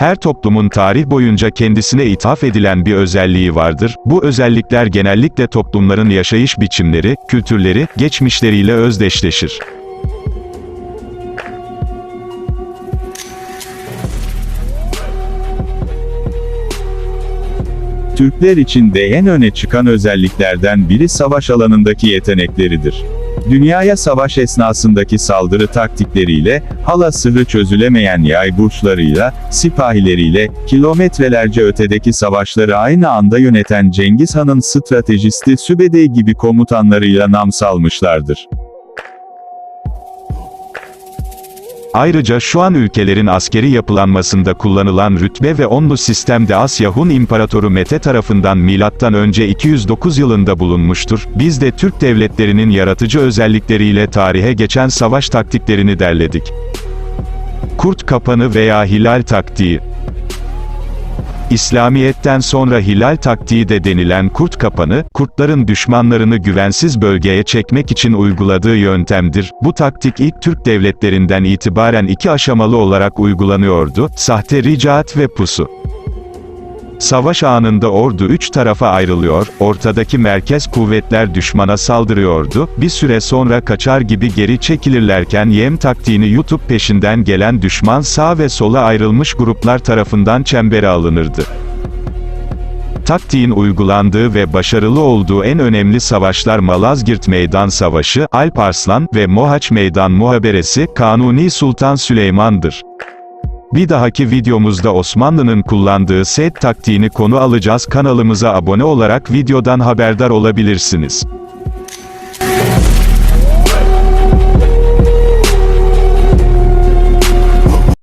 Her toplumun tarih boyunca kendisine ithaf edilen bir özelliği vardır. Bu özellikler genellikle toplumların yaşayış biçimleri, kültürleri, geçmişleriyle özdeşleşir. Türkler için de en öne çıkan özelliklerden biri savaş alanındaki yetenekleridir. Dünyaya savaş esnasındaki saldırı taktikleriyle, hala sırrı çözülemeyen yay burçlarıyla, sipahileriyle, kilometrelerce ötedeki savaşları aynı anda yöneten Cengiz Han'ın stratejisti Sübedey gibi komutanlarıyla nam salmışlardır. Ayrıca şu an ülkelerin askeri yapılanmasında kullanılan rütbe ve onlu sistemde Asya Hun İmparatoru Mete tarafından M.Ö. 209 yılında bulunmuştur. Biz de Türk devletlerinin yaratıcı özellikleriyle tarihe geçen savaş taktiklerini derledik. Kurt kapanı veya hilal taktiği İslamiyet'ten sonra hilal taktiği de denilen kurt kapanı, kurtların düşmanlarını güvensiz bölgeye çekmek için uyguladığı yöntemdir. Bu taktik ilk Türk devletlerinden itibaren iki aşamalı olarak uygulanıyordu, sahte ricaat ve pusu. Savaş anında ordu üç tarafa ayrılıyor, ortadaki merkez kuvvetler düşmana saldırıyordu, bir süre sonra kaçar gibi geri çekilirlerken yem taktiğini yutup peşinden gelen düşman sağ ve sola ayrılmış gruplar tarafından çembere alınırdı. Taktiğin uygulandığı ve başarılı olduğu en önemli savaşlar Malazgirt Meydan Savaşı, Alparslan ve Mohaç Meydan Muhaberesi, Kanuni Sultan Süleyman'dır. Bir dahaki videomuzda Osmanlı'nın kullandığı set taktiğini konu alacağız. Kanalımıza abone olarak videodan haberdar olabilirsiniz.